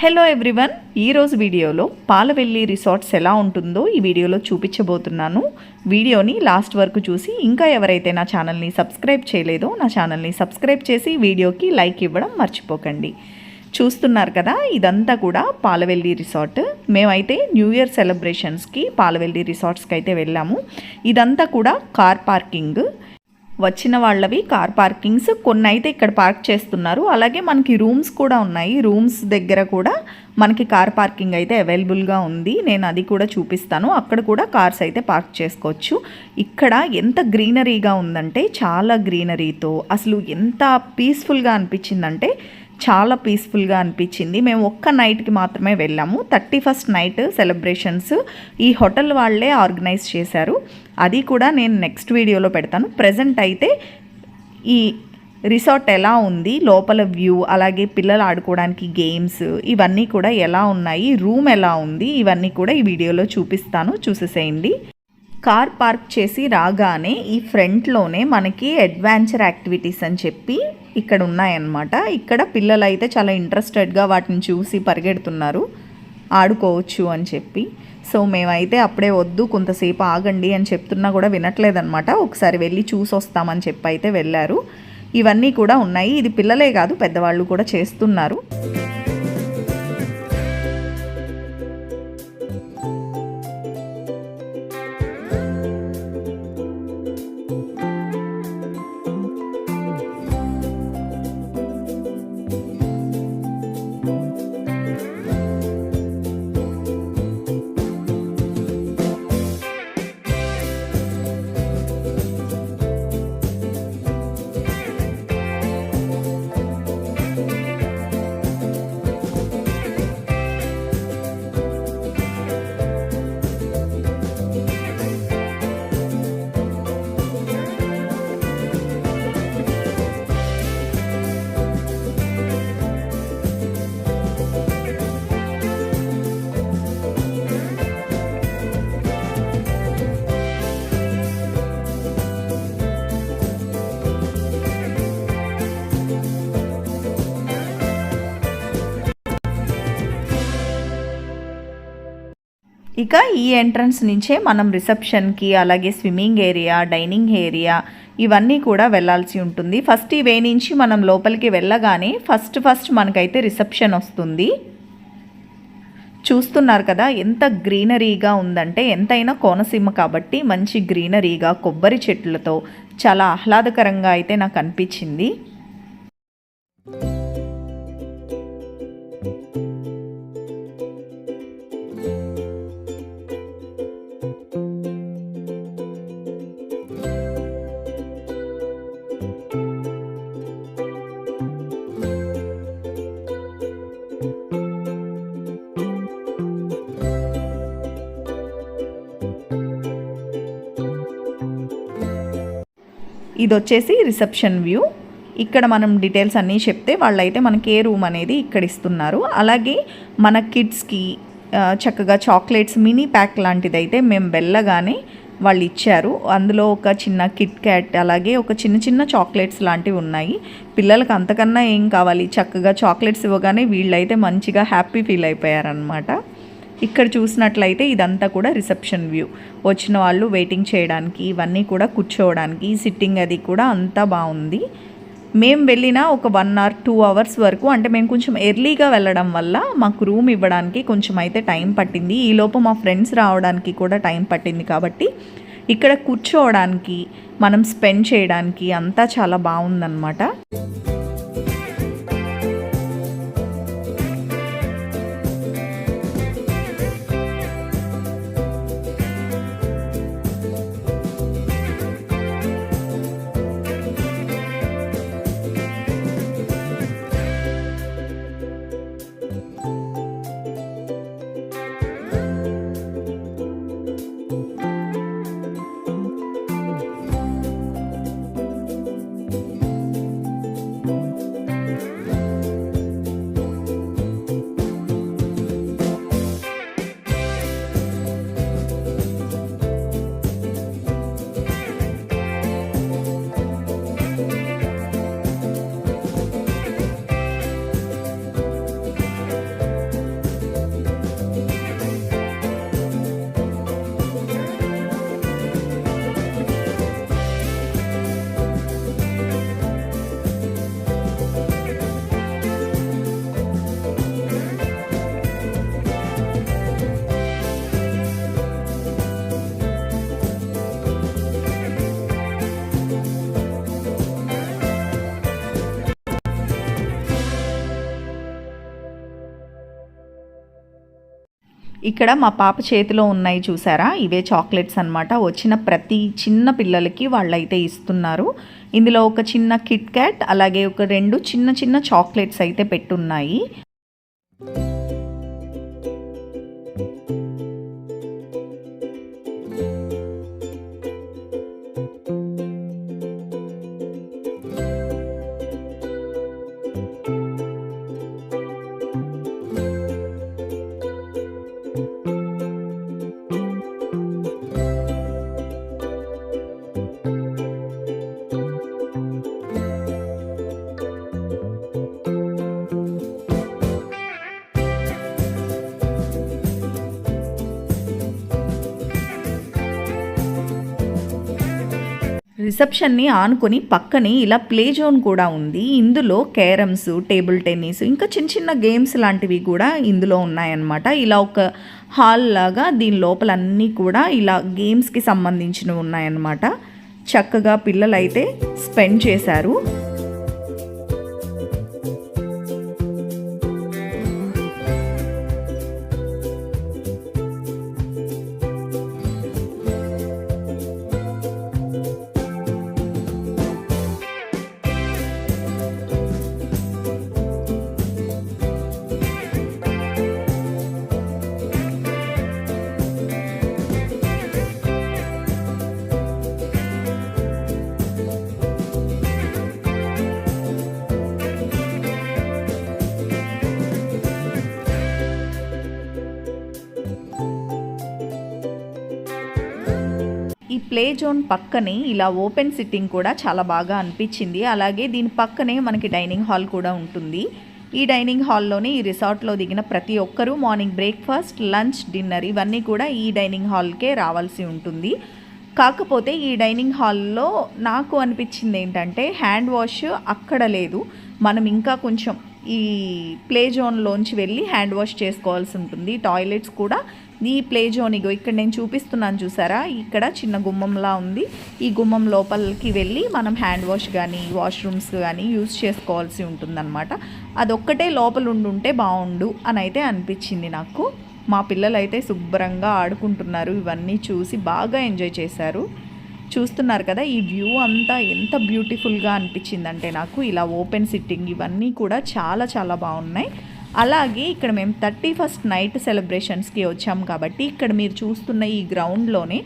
Hello everyone ఈరోజు వీడియోలో Palavelli resorts ఎలా ఉంటుందో ఈ వీడియోలో చూపించబోతున్నాను. వీడియోని లాస్ట్ వరకు చూసి ఇంకా ఎవరైతే నా ఛానల్ని సబ్స్క్రైబ్ చేయలేదో నా ఛానల్ని సబ్స్క్రైబ్ చేసి వీడియోకి లైక్ ఇవ్వడం మర్చిపోకండి. చూస్తున్నారు కదా ఇదంతా కూడా పాలవెల్లి రిసార్ట్. మేమైతే న్యూ ఇయర్ సెలబ్రేషన్స్కి పాలవెల్లి రిసార్ట్స్కి అయితే వెళ్ళాము. ఇదంతా కూడా కార్ పార్కింగ్. వచ్చిన వాళ్ళవి కార్ పార్కింగ్స్. కొన్ని అయితే ఇక్కడ పార్క్ చేస్తున్నారు. అలాగే మనకి రూమ్స్ కూడా ఉన్నాయి. రూమ్స్ దగ్గర కూడా మనకి కార్ పార్కింగ్ అయితే అవైలబుల్గా ఉంది. నేను అది కూడా చూపిస్తాను. అక్కడ కూడా కార్స్ అయితే పార్క్ చేసుకోవచ్చు. ఇక్కడ ఎంత గ్రీనరీగా ఉందంటే చాలా గ్రీనరీతో అసలు ఎంత పీస్ఫుల్గా అనిపించిందంటే చాలా పీస్ఫుల్గా అనిపించింది. మేము ఒక్క నైట్కి మాత్రమే వెళ్ళాము. థర్టీ ఫస్ట్ నైట్ సెలబ్రేషన్స్ ఈ హోటల్ వాళ్ళే ఆర్గనైజ్ చేశారు. అది కూడా నేను నెక్స్ట్ వీడియోలో పెడతాను. ప్రజెంట్ అయితే ఈ రిసార్ట్ ఎలా ఉంది లోపల వ్యూ అలాగే పిల్లలు ఆడుకోవడానికి గేమ్స్ ఇవన్నీ కూడా ఎలా ఉన్నాయి రూమ్ ఎలా ఉంది ఇవన్నీ కూడా ఈ వీడియోలో చూపిస్తాను. చూసేసేయండి. కార్ పార్క్ చేసి రాగానే ఈ ఫ్రంట్లోనే మనకి అడ్వెంచర్ యాక్టివిటీస్ అని చెప్పి ఇక్కడ ఉన్నాయన్నమాట. ఇక్కడ పిల్లలు అయితే చాలా ఇంట్రెస్టెడ్గా వాటిని చూసి పరిగెడుతున్నారు. ఆడుకోవచ్చు అని చెప్పి. సో మేమైతే అప్పుడే వద్దు కొంతసేపు ఆగండి అని చెప్తున్నా కూడా వినట్లేదన్నమాట. ఒకసారి వెళ్ళి చూసి వస్తామని చెప్పి అయితే వెళ్ళారు. ఇవన్నీ కూడా ఉన్నాయి. ఇది పిల్లలే కాదు పెద్దవాళ్ళు కూడా చేస్తున్నారు. ఇక ఈ ఎంట్రన్స్ నుంచే మనం రిసెప్షన్కి అలాగే స్విమ్మింగ్ ఏరియా డైనింగ్ ఏరియా ఇవన్నీ కూడా వెళ్ళాల్సి ఉంటుంది. ఫస్ట్ ఈ వే నుంచి మనం లోపలికి వెళ్ళగానే ఫస్ట్ ఫస్ట్ మనకైతే రిసెప్షన్ వస్తుంది. చూస్తున్నారు కదా ఎంత గ్రీనరీగా ఉందంటే ఎంతైనా కోనసీమ కాబట్టి మంచి గ్రీనరీగా కొబ్బరి చెట్లతో చాలా ఆహ్లాదకరంగా అయితే నాకు అనిపించింది. ఇది వచ్చేసి రిసెప్షన్ వ్యూ. ఇక్కడ మనం డీటెయిల్స్ అన్నీ చెప్తే వాళ్ళైతే మనకి ఏ రూమ్ అనేది ఇక్కడ ఇస్తున్నారు. అలాగే మన కిడ్స్కి చక్కగా చాక్లెట్స్ మినీ ప్యాక్ లాంటిది అయితే మేము వెళ్ళగానే వాళ్ళు ఇచ్చారు. అందులో ఒక చిన్న కిట్ క్యాట్ అలాగే ఒక చిన్న చిన్న చాక్లెట్స్ లాంటివి ఉన్నాయి. పిల్లలకి అంతకన్నా ఏం కావాలి? చక్కగా చాక్లెట్స్ ఇవ్వగానే వీళ్ళైతే మంచిగా హ్యాపీ ఫీల్ అయిపోయారనమాట ఇక్కడ చూసినట్లయితే ఇదంతా కూడా రిసెప్షన్ వ్యూ. వచ్చిన వాళ్ళు వెయిటింగ్ చేయడానికి ఇవన్నీ కూడా కూర్చోవడానికి సిట్టింగ్ అది కూడా అంతా బాగుంది. మేము వెళ్ళిన ఒక వన్ అవర్ టూ అవర్స్ వరకు అంటే మేము కొంచెం ఎర్లీగా వెళ్ళడం వల్ల మాకు రూమ్ ఇవ్వడానికి కొంచెం అయితే టైం పట్టింది. ఈలోపు మా ఫ్రెండ్స్ రావడానికి కూడా టైం పట్టింది కాబట్టి ఇక్కడ కూర్చోవడానికి మనం స్పెండ్ చేయడానికి అంతా చాలా బాగుందన్నమాట. ఇక్కడ మా పాప చేతిలో ఉన్నాయి చూసారా? ఇవే చాక్లెట్స్ అన్నమాట. వచ్చిన ప్రతి చిన్న పిల్లలకి వాళ్ళైతే ఇస్తున్నారు. ఇందులో ఒక చిన్న కిట్ క్యాట్ అలాగే ఒక రెండు చిన్న చిన్న చాక్లెట్స్ అయితే పెట్టున్నాయి. రిసెప్షన్ని ఆనుకొని పక్కనే ఇలా ప్లే జోన్ కూడా ఉంది. ఇందులో క్యారమ్స్ టేబుల్ టెన్నిస్ ఇంకా చిన్న చిన్న గేమ్స్ లాంటివి కూడా ఇందులో ఉన్నాయన్నమాట. ఇలా ఒక హాల్ లాగా దీని లోపల అన్నీ కూడా ఇలా గేమ్స్కి సంబంధించినవి ఉన్నాయన్నమాట. చక్కగా పిల్లలైతే స్పెండ్ చేశారు. ప్లే జోన్ పక్కనే ఇలా ఓపెన్ సిట్టింగ్ కూడా చాలా బాగా అనిపించింది. అలాగే దీని పక్కనే మనకి డైనింగ్ హాల్ కూడా ఉంటుంది. ఈ డైనింగ్ హాల్లోనే ఈ రిసార్ట్లో దిగిన ప్రతి ఒక్కరూ మార్నింగ్ బ్రేక్ఫాస్ట్ లంచ్ డిన్నర్ ఇవన్నీ కూడా ఈ డైనింగ్ హాల్కే రావాల్సి ఉంటుంది. కాకపోతే ఈ డైనింగ్ హాల్లో నాకు అనిపించింది ఏంటంటే హ్యాండ్ వాష్ అక్కడ లేదు. మనం ఇంకా కొంచెం ఈ ప్లే జోన్లోంచి వెళ్ళి హ్యాండ్ వాష్ చేసుకోవాల్సి ఉంటుంది. టాయిలెట్స్ కూడా ఈ ప్లే జోన్ ఇగో ఇక్కడ నేను చూపిస్తున్నాను చూసారా? ఇక్కడ చిన్న గుమ్మంలా ఉంది. ఈ గుమ్మం లోపలికి వెళ్ళి మనం హ్యాండ్ వాష్ కానీ వాష్రూమ్స్ కానీ యూజ్ చేసుకోవాల్సి ఉంటుందన్నమాట. అదొక్కటే లోపల ఉండుంటే బాగుండు అని అయితే అనిపించింది నాకు. మా పిల్లలు అయితే శుభ్రంగా ఆడుకుంటున్నారు. ఇవన్నీ చూసి బాగా ఎంజాయ్ చేశారు. చూస్తున్నారు కదా ఈ వ్యూ అంతా ఎంత బ్యూటిఫుల్గా అనిపించిందంటే నాకు. ఇలా ఓపెన్ సిట్టింగ్ ఇవన్నీ కూడా చాలా చాలా బాగున్నాయి అలాగే ఇక్కడ మేము థర్టీ ఫస్ట్ నైట్ సెలబ్రేషన్స్కి వచ్చాం కాబట్టి ఇక్కడ మీరు చూస్తున్న ఈ గ్రౌండ్లోనే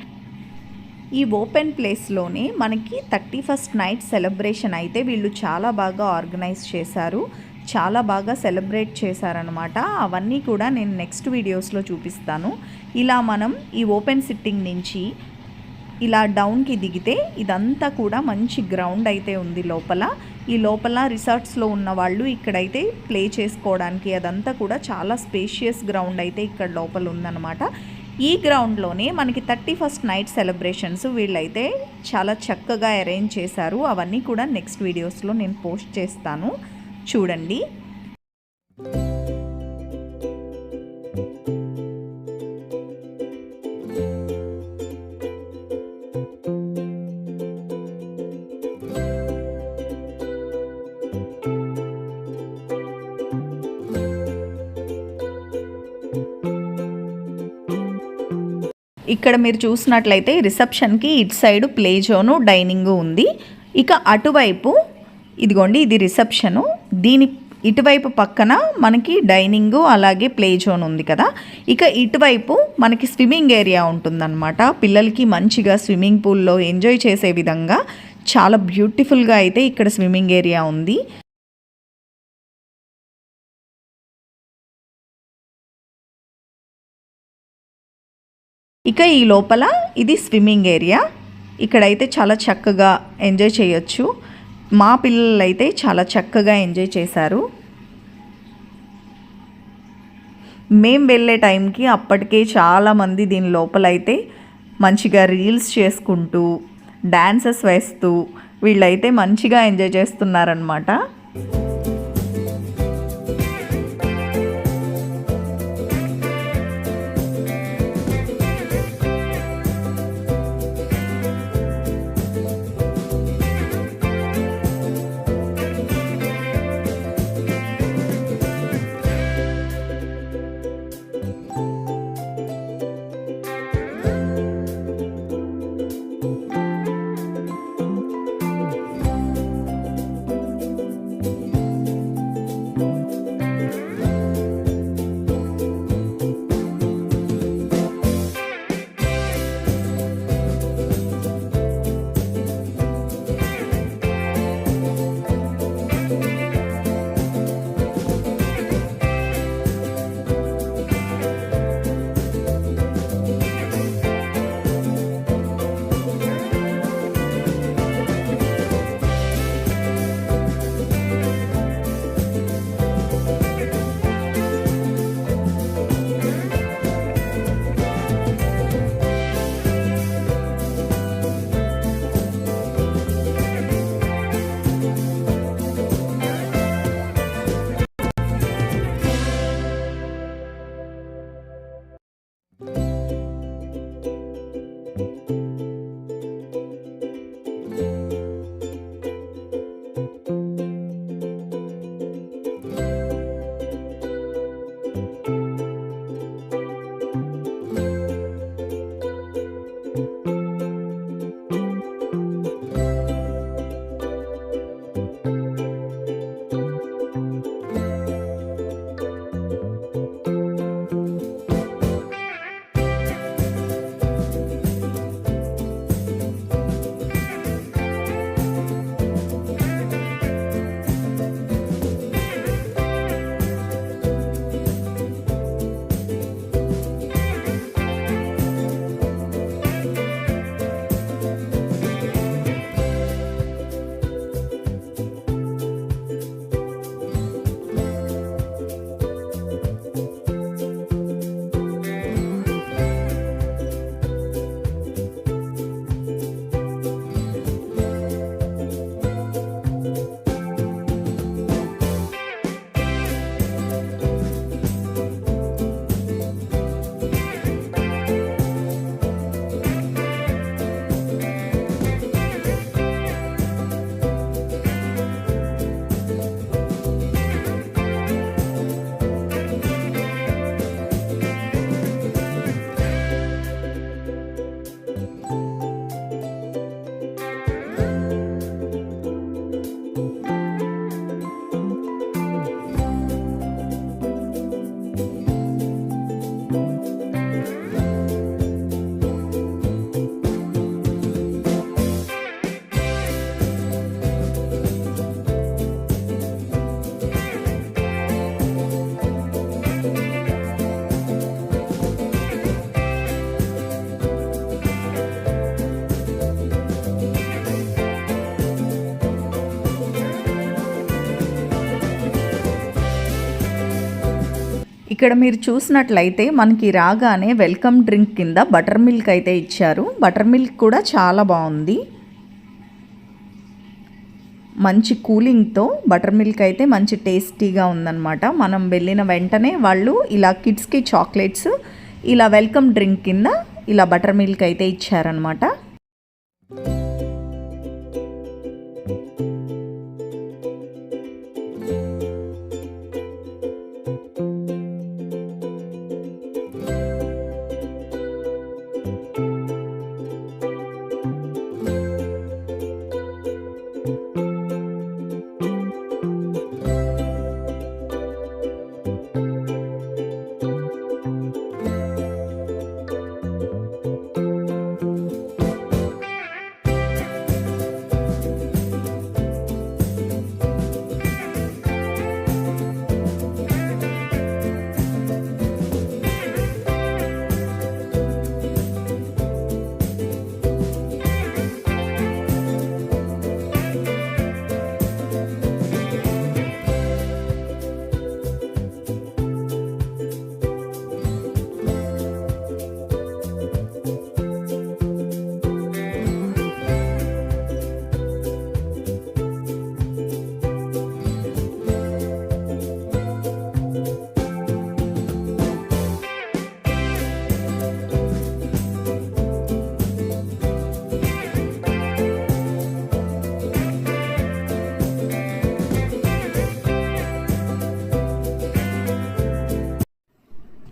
ఈ ఓపెన్ ప్లేస్లోనే మనకి థర్టీ ఫస్ట్ నైట్ సెలబ్రేషన్ అయితే వీళ్ళు చాలా బాగా ఆర్గనైజ్ చేశారు. చాలా బాగా సెలబ్రేట్ చేశారనమాట అవన్నీ కూడా నేను నెక్స్ట్ వీడియోస్లో చూపిస్తాను. ఇలా మనం ఈ ఓపెన్ సిట్టింగ్ నుంచి ఇలా డౌన్కి దిగితే ఇదంతా కూడా మంచి గ్రౌండ్ అయితే ఉంది లోపల. ఈ లోపల రిసార్ట్స్లో ఉన్న వాళ్ళు ఇక్కడైతే ప్లే చేసుకోవడానికి అదంతా కూడా చాలా స్పేషియస్ గ్రౌండ్ అయితే ఇక్కడ లోపల ఉందన్నమాట. ఈ గ్రౌండ్లోనే మనకి థర్టీ ఫస్ట్ నైట్ సెలబ్రేషన్స్ వీళ్ళైతే చాలా చక్కగా అరేంజ్ చేశారు. అవన్నీ కూడా నెక్స్ట్ వీడియోస్లో నేను పోస్ట్ చేస్తాను. చూడండి. ఇక్కడ మీరు చూసినట్లయితే రిసెప్షన్కి ఇటు సైడ్ ప్లే జోను డైనింగ్ ఉంది. ఇక అటువైపు ఇదిగోండి ఇది రిసెప్షను. దీని ఇటువైపు పక్కన మనకి డైనింగ్ అలాగే ప్లే జోన్ ఉంది కదా. ఇక ఇటువైపు మనకి స్విమ్మింగ్ ఏరియా ఉంటుందన్నమాట. పిల్లలకి మంచిగా స్విమ్మింగ్ పూల్లో ఎంజాయ్ చేసే విధంగా చాలా బ్యూటిఫుల్గా అయితే ఇక్కడ స్విమ్మింగ్ ఏరియా ఉంది. ఇక ఈ లోపల ఇది స్విమ్మింగ్ ఏరియా. ఇక్కడైతే చాలా చక్కగా ఎంజాయ్ చేయొచ్చు. మా పిల్లలు అయితే చాలా చక్కగా ఎంజాయ్ చేశారు. మేము వెళ్ళే టైంకి అప్పటికే చాలామంది దీని లోపలైతే మంచిగా రీల్స్ చేసుకుంటూ డ్యాన్సెస్ వేస్తూ వీళ్ళైతే మంచిగా ఎంజాయ్ చేస్తున్నారనమాట ఇక్కడ మీరు చూసినట్లయితే మనకి రాగానే వెల్కమ్ డ్రింక్ కింద బటర్ మిల్క్ అయితే ఇచ్చారు. బటర్ మిల్క్ కూడా చాలా బాగుంది. మంచి కూలింగ్తో బటర్ మిల్క్ అయితే మంచి టేస్టీగా ఉందన్నమాట. మనం వెళ్ళిన వెంటనే వాళ్ళు ఇలా కిడ్స్కి చాక్లెట్స్ ఇలా వెల్కమ్ డ్రింక్ కింద ఇలా బటర్ మిల్క్ అయితే ఇచ్చారనమాట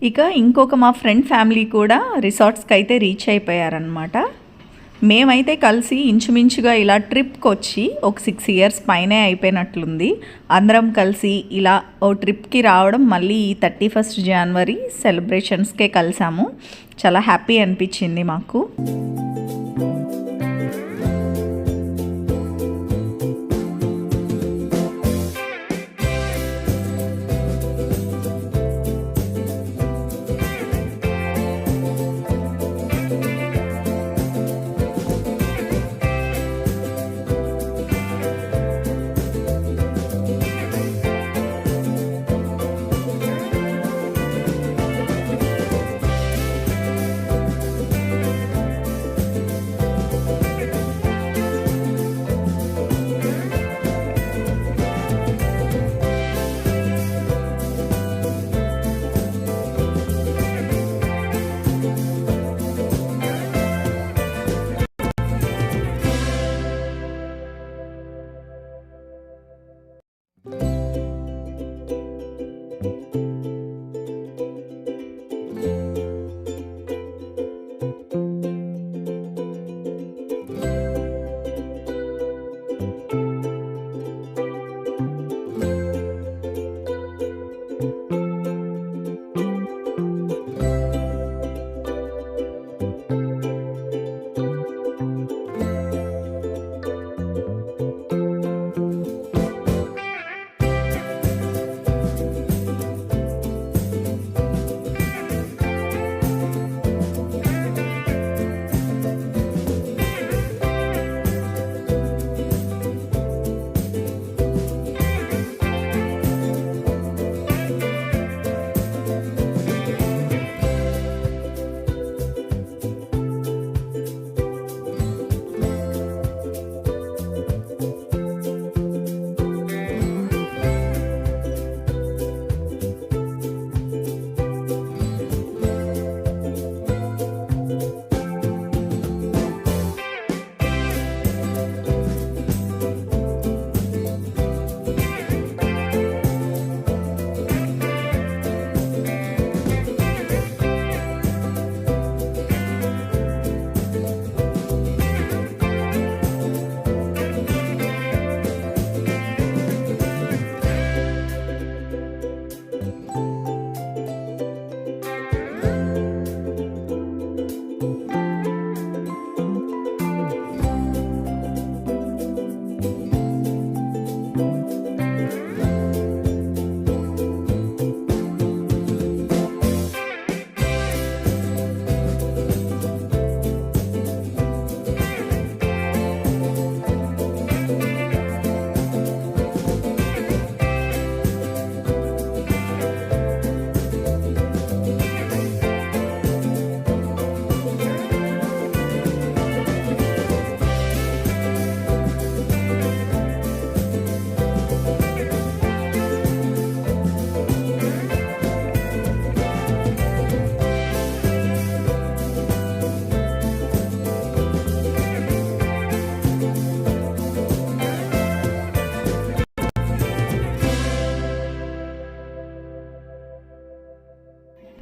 ఇక ఇంకొక మా ఫ్రెండ్ ఫ్యామిలీ కూడా రిసార్ట్స్కి అయితే రీచ్ అయిపోయారనమాట మేమైతే కలిసి ఇంచుమించుగా ఇలా ట్రిప్కి వచ్చి ఒక సిక్స్ ఇయర్స్ పైనే అయిపోయినట్లుంది. అందరం కలిసి ఇలా ఓ ట్రిప్కి రావడం మళ్ళీ ఈ థర్టీ ఫస్ట్ జనవరి సెలబ్రేషన్స్కే కలిసాము. చాలా హ్యాపీ అనిపించింది మాకు.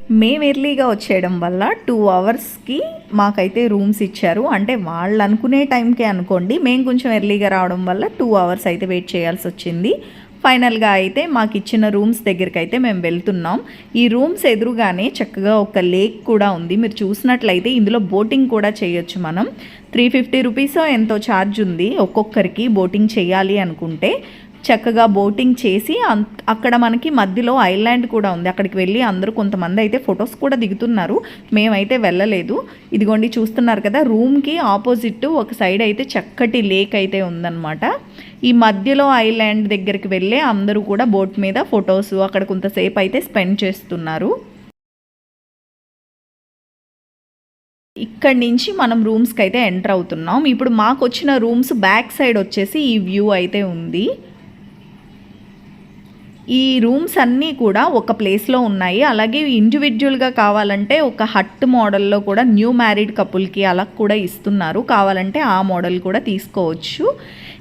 మేము ఎర్లీగా వచ్చేయడం వల్ల టూ అవర్స్కి మాకైతే రూమ్స్ ఇచ్చారు. అంటే వాళ్ళు అనుకునే టైంకే అనుకోండి మేము కొంచెం ఎర్లీగా రావడం వల్ల టూ అవర్స్ అయితే వెయిట్ చేయాల్సి వచ్చింది. ఫైనల్గా అయితే మాకు ఇచ్చిన రూమ్స్ దగ్గరికి అయితే మేము వెళ్తున్నాం. ఈ రూమ్స్ ఎదురుగానే చక్కగా ఒక లేక్ కూడా ఉంది. మీరు చూసినట్లయితే ఇందులో బోటింగ్ కూడా చేయొచ్చు మనం. త్రీ ఫిఫ్టీ రూపీస్ ఎంతో ఛార్జ్ ఉంది ఒక్కొక్కరికి బోటింగ్ చేయాలి అనుకుంటే. చక్కగా బోటింగ్ చేసి అం- అక్కడ మనకి మధ్యలో ఐలాండ్ కూడా ఉంది. అక్కడికి వెళ్ళి అందరూ కొంతమంది అయితే ఫొటోస్ కూడా దిగుతున్నారు. మేమైతే వెళ్ళలేదు. ఇదిగోండి చూస్తున్నారు కదా రూమ్కి ఆపోజిట్ ఒక సైడ్ అయితే చక్కటి లేక్ అయితే ఉందన్నమాట. ఈ మధ్యలో ఐలాండ్ దగ్గరికి వెళ్ళే అందరూ కూడా బోట్ మీద ఫొటోస్ అక్కడ కొంతసేపు అయితే స్పెండ్ చేస్తున్నారు. ఇక్కడి నుంచి మనం రూమ్స్కి అయితే ఎంటర్ అవుతున్నాం. ఇప్పుడు మాకు వచ్చిన రూమ్స్ బ్యాక్ సైడ్ వచ్చేసి ఈ వ్యూ అయితే ఉంది. ఈ రూమ్స్ అన్నీ కూడా ఒక ప్లేస్లో ఉన్నాయి. అలాగే ఇండివిజువల్గా కావాలంటే ఒక హట్ మోడల్లో కూడా న్యూ మ్యారీడ్ కపుల్కి అలా కూడా ఇస్తున్నారు. కావాలంటే ఆ మోడల్ కూడా తీసుకోవచ్చు.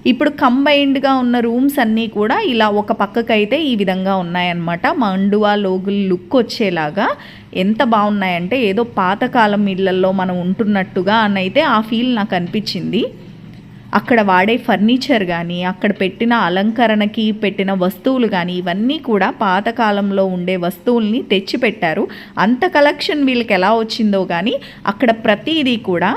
ఇప్పుడు కంబైన్డ్గా ఉన్న రూమ్స్ అన్నీ కూడా ఇలా ఒక పక్కకైతే ఈ విధంగా ఉన్నాయన్నమాట. మండువా లోగుల్ లుక్ వచ్చేలాగా ఎంత బాగున్నాయంటే ఏదో పాతకాలం ఇళ్ళల్లో మనం ఉంటున్నట్టుగా అని అయితే ఆ ఫీల్ నాకు అనిపించింది. అక్కడ వాడే ఫర్నిచర్ కానీ అక్కడ పెట్టిన అలంకరణకి పెట్టిన వస్తువులు కానీ ఇవన్నీ కూడా పాతకాలంలో ఉండే వస్తువుల్ని తెచ్చిపెట్టారు. అంత కలెక్షన్ వీళ్ళకి ఎలా వచ్చిందో కానీ అక్కడ ప్రతిదీ కూడా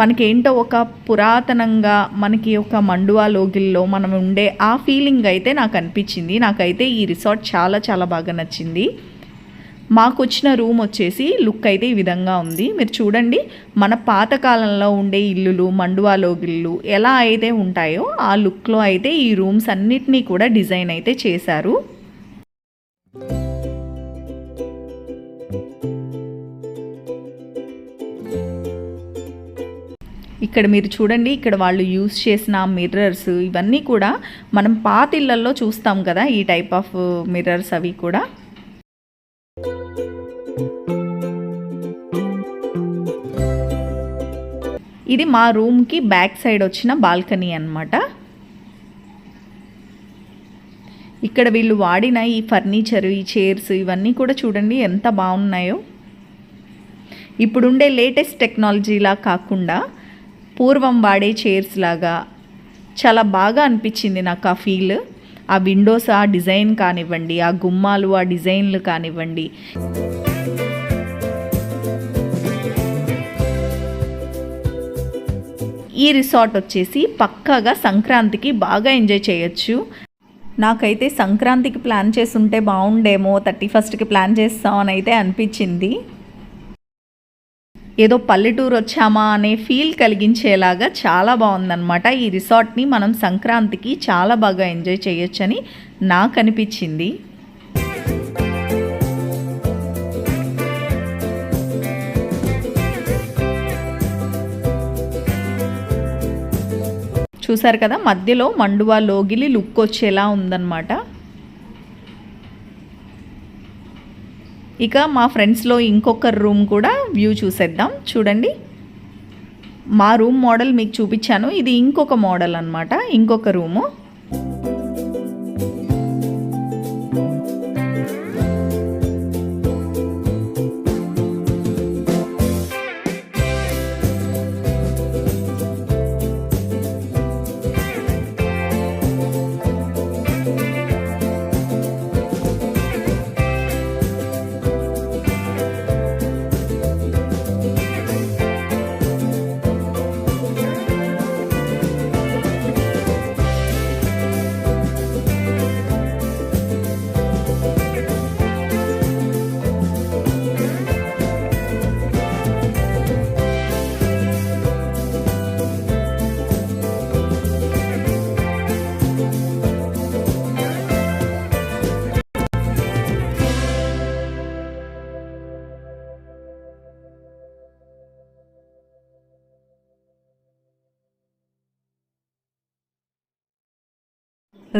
మనకేంటో ఒక పురాతనంగా మనకి ఒక మండువా లోగిల్లో మనం ఉండే ఆ ఫీలింగ్ అయితే నాకు అనిపించింది. నాకైతే ఈ రిసార్ట్ చాలా చాలా బాగా నచ్చింది. మాకు వచ్చిన రూమ్ వచ్చేసి లుక్ అయితే ఈ విధంగా ఉంది. మీరు చూడండి మన పాతకాలంలో ఉండే ఇల్లులు మండువాలోగిళ్ళు ఎలా అయితే ఉంటాయో ఆ లుక్లో అయితే ఈ రూమ్స్ అన్నిటినీ కూడా డిజైన్ అయితే చేశారు. ఇక్కడ మీరు చూడండి ఇక్కడ వాళ్ళు యూస్ చేసిన మిర్రర్స్ ఇవన్నీ కూడా మనం పాత ఇళ్ళల్లో చూస్తాం కదా ఈ టైప్ ఆఫ్ మిర్రర్స్ అవి కూడా. ఇది మా రూమ్కి బ్యాక్ సైడ్ వచ్చిన బాల్కనీ అన్నమాట. ఇక్కడ వీళ్ళు వాడిన ఈ ఫర్నిచర్ ఈ చైర్స్ ఇవన్నీ కూడా చూడండి ఎంత బాగున్నాయో. ఇప్పుడుండే లేటెస్ట్ టెక్నాలజీలా కాకుండా పూర్వం వాడే చైర్స్ లాగా చాలా బాగా అనిపించింది నాకు ఆ ఫీల్. ఆ విండోస్ ఆ డిజైన్ కానివ్వండి ఆ గుమ్మాలు ఆ డిజైన్లు కానివ్వండి. ఈ రిసార్ట్ వచ్చేసి పక్కాగా సంక్రాంతికి బాగా ఎంజాయ్ చేయొచ్చు. నాకైతే సంక్రాంతికి ప్లాన్ చేస్తుంటే బాగుండేమో థర్టీ ఫస్ట్కి ప్లాన్ చేస్తామని అయితే అనిపించింది. ఏదో పల్లెటూరు వచ్చామా అనే ఫీల్ కలిగించేలాగా చాలా బాగుందన్నమాట. ఈ రిసార్ట్ని మనం సంక్రాంతికి చాలా బాగా ఎంజాయ్ చేయొచ్చని నాకు అనిపించింది చూసారు కదా మధ్యలో మండువా లోగిలి లుక్ వచ్చేలా ఉందన్నమాట. ఇక మా ఫ్రెండ్స్లో ఇంకొక రూమ్ కూడా వ్యూ చూసేద్దాం. చూడండి. మా రూమ్ మోడల్ మీకు చూపించాను. ఇది ఇంకొక మోడల్ అన్నమాట. ఇంకొక రూము.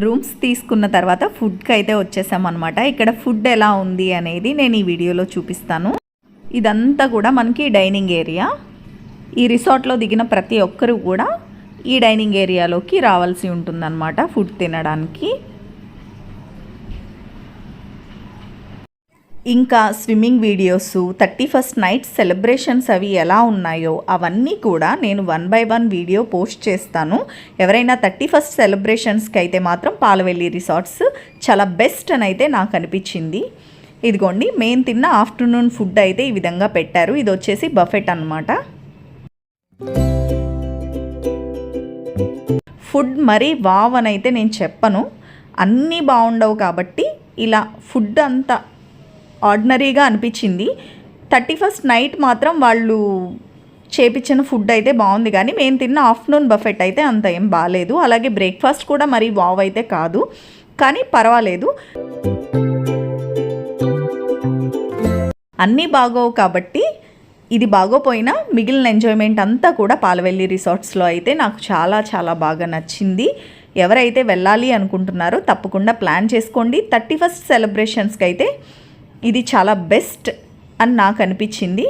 రూమ్స్ తీసుకున్న తర్వాత ఫుడ్కి అయితే వచ్చేసామన్నమాట. ఇక్కడ ఫుడ్ ఎలా ఉంది అనేది నేను ఈ వీడియోలో చూపిస్తాను. ఇదంతా కూడా మనకి డైనింగ్ ఏరియా. ఈ రిసార్ట్లో దిగిన ప్రతి ఒక్కరు కూడా ఈ డైనింగ్ ఏరియాలోకి రావాల్సి ఉంటుందన్నమాట ఫుడ్ తినడానికి. ఇంకా swimming videos thirty first night celebrations అవి ఎలా ఉన్నాయో అవన్నీ కూడా నేను one by one video post చేస్తాను. ఎవరైనా థర్టీ ఫస్ట్ సెలబ్రేషన్స్కి అయితే మాత్రం పాలవెల్లి రిసార్ట్స్ చాలా బెస్ట్ అని అయితే నాకు అనిపించింది. ఇదిగోండి మేము తిన్న ఆఫ్టర్నూన్ ఫుడ్ అయితే ఈ విధంగా పెట్టారు. ఇది వచ్చేసి బఫెట్ అన్నమాట. ఫుడ్ మరీ వావ్ అని అయితే నేను చెప్పను. అన్నీ బాగుండవు కాబట్టి ఇలా ఫుడ్ అంతా ఆర్డినరీగా అనిపించింది. థర్టీ ఫస్ట్ నైట్ మాత్రం వాళ్ళు చేపించిన ఫుడ్ అయితే బాగుంది కానీ మేము తిన్న ఆఫ్టర్నూన్ బఫెట్ అయితే అంత ఏం బాగాలేదు అలాగే బ్రేక్ఫాస్ట్ కూడా మరీ వావ్ అయితే కాదు. కానీ పర్వాలేదు. అన్నీ బాగోవు కాబట్టి ఇది బాగోపోయినా మిగిలిన ఎంజాయ్మెంట్ అంతా కూడా పాలవెల్లి రిసార్ట్స్లో అయితే నాకు చాలా చాలా బాగా నచ్చింది. ఎవరైతే వెళ్ళాలి అనుకుంటున్నారో తప్పకుండా ప్లాన్ చేసుకోండి. థర్టీ ఫస్ట్ సెలబ్రేషన్స్కి అయితే ఇది చాలా బెస్ట్ అని నాకు అనిపించింది.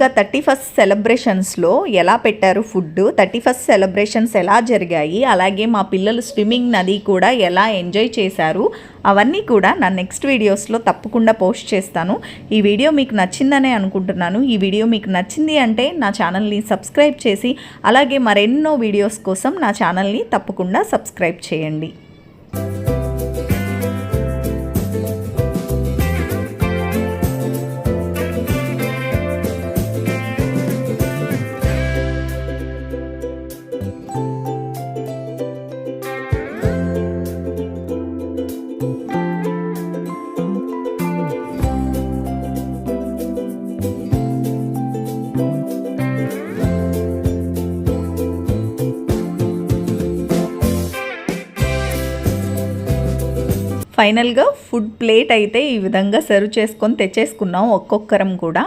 ఇంకా థర్టీ ఫస్ట్ సెలబ్రేషన్స్లో ఎలా పెట్టారు ఫుడ్ థర్టీ ఫస్ట్ సెలబ్రేషన్స్ ఎలా జరిగాయి? అలాగే మా పిల్లలు స్విమ్మింగ్ నది కూడా ఎలా ఎంజాయ్ చేశారు? అవన్నీ కూడా నా నెక్స్ట్ వీడియోస్లో తప్పకుండా పోస్ట్ చేస్తాను. ఈ వీడియో మీకు నచ్చిందనే అనుకుంటున్నాను. ఈ వీడియో మీకు నచ్చింది అంటే నా ఛానల్ని సబ్స్క్రైబ్ చేసి అలాగే మరెన్నో వీడియోస్ కోసం నా ఛానల్ని తప్పకుండా సబ్స్క్రైబ్ చేయండి. ఫైనల్గా ఫుడ్ ప్లేట్ అయితే ఈ విధంగా సర్వ్ చేసుకొని తెచ్చేసుకున్నాం ఒక్కొక్కరం కూడా.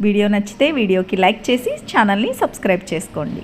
వీడియో నచ్చితే వీడియోకి లైక్ చేసి ఛానల్ని సబ్స్క్రైబ్ చేసుకోండి.